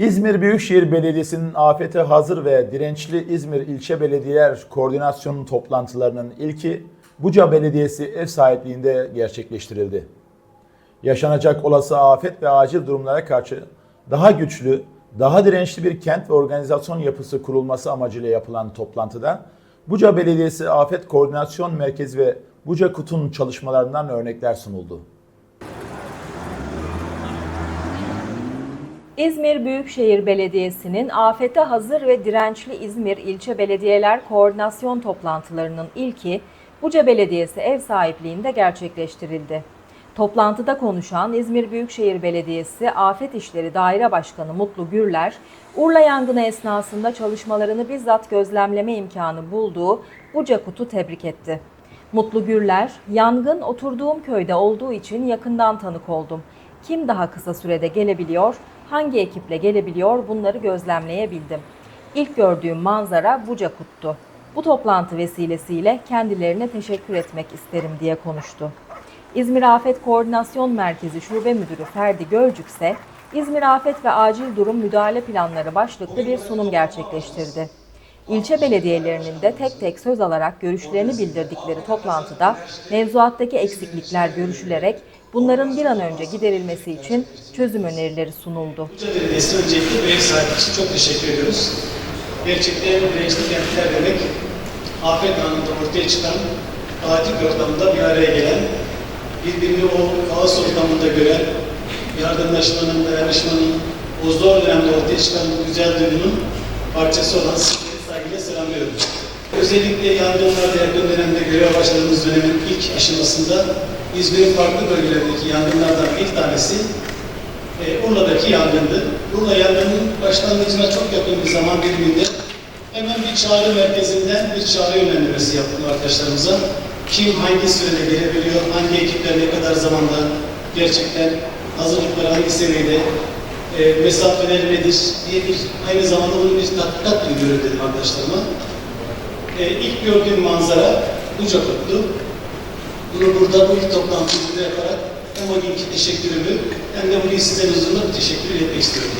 İzmir Büyükşehir Belediyesi'nin afete hazır ve dirençli İzmir İlçe Belediyeler Koordinasyonu toplantılarının ilki Buca Belediyesi ev sahipliğinde gerçekleştirildi. Yaşanacak olası afet ve acil durumlara karşı daha güçlü, daha dirençli bir kent ve organizasyon yapısı kurulması amacıyla yapılan toplantıda Buca Belediyesi Afet Koordinasyon Merkezi ve Buca Kut'un çalışmalarından örnekler sunuldu. İzmir Büyükşehir Belediyesi'nin afete hazır ve dirençli İzmir İlçe Belediyeler Koordinasyon toplantılarının ilki Buca Belediyesi ev sahipliğinde gerçekleştirildi. Toplantıda konuşan İzmir Büyükşehir Belediyesi Afet İşleri Daire Başkanı Mutlu Gürler, Urla yangını esnasında çalışmalarını bizzat gözlemleme imkanı bulduğu Buca Kut'u tebrik etti. Mutlu Gürler, yangın oturduğum köyde olduğu için yakından tanık oldum. Kim daha kısa sürede gelebiliyor, hangi ekiple gelebiliyor bunları gözlemleyebildim. İlk gördüğüm manzara Buca Kut'tu. Bu toplantı vesilesiyle kendilerine teşekkür etmek isterim diye konuştu. İzmir Afet Koordinasyon Merkezi Şube Müdürü Ferdi Gölcük ise İzmir Afet ve Acil Durum Müdahale Planları başlıklı bir sunum gerçekleştirdi. İlçe belediyelerinin de tek tek söz alarak görüşlerini bildirdikleri toplantıda mevzuattaki eksiklikler görüşülerek bunların bir an önce giderilmesi için çözüm önerileri sunuldu. Belediyesi öncelikle bu ev sahibi için çok teşekkür ediyoruz. Gerçekten dirençli kentler demek, afet anında ortaya çıkan, acil ortamda bir araya gelen, birbirini o kaos ortamında gören, yardımlaşmanın, dayanışmanın, o zor dönemde ortaya çıkan güzel duygunun parçası olan. Özellikle yangınlarda yakın dönemde görev başladığımız dönemin ilk aşamasında İzmir'in farklı bölgelerindeki yangınlardan bir tanesi e, Urla'daki yangındı. Urla yangının başlangıcına çok yakın bir zaman diliminde hemen bir çağrı merkezinden bir çağrı yönlendirmesi yaptım arkadaşlarımıza. Kim hangi sürede gelebiliyor, hangi ekipler ne kadar zamanda gerçekten hazırlıkları hangi seviyede, e, mesafeler nedir diye bir aynı zamanda bunun bir tatbikat uyguluyor dedim arkadaşlarıma. E, ilk gördüğüm manzara Buca Kutlu. Bunu burada bu ilk toplantıyı burada yaparak hem o günkü teşekkürümü hem de bugün sizlerin huzurunda teşekkür etmek istiyorum.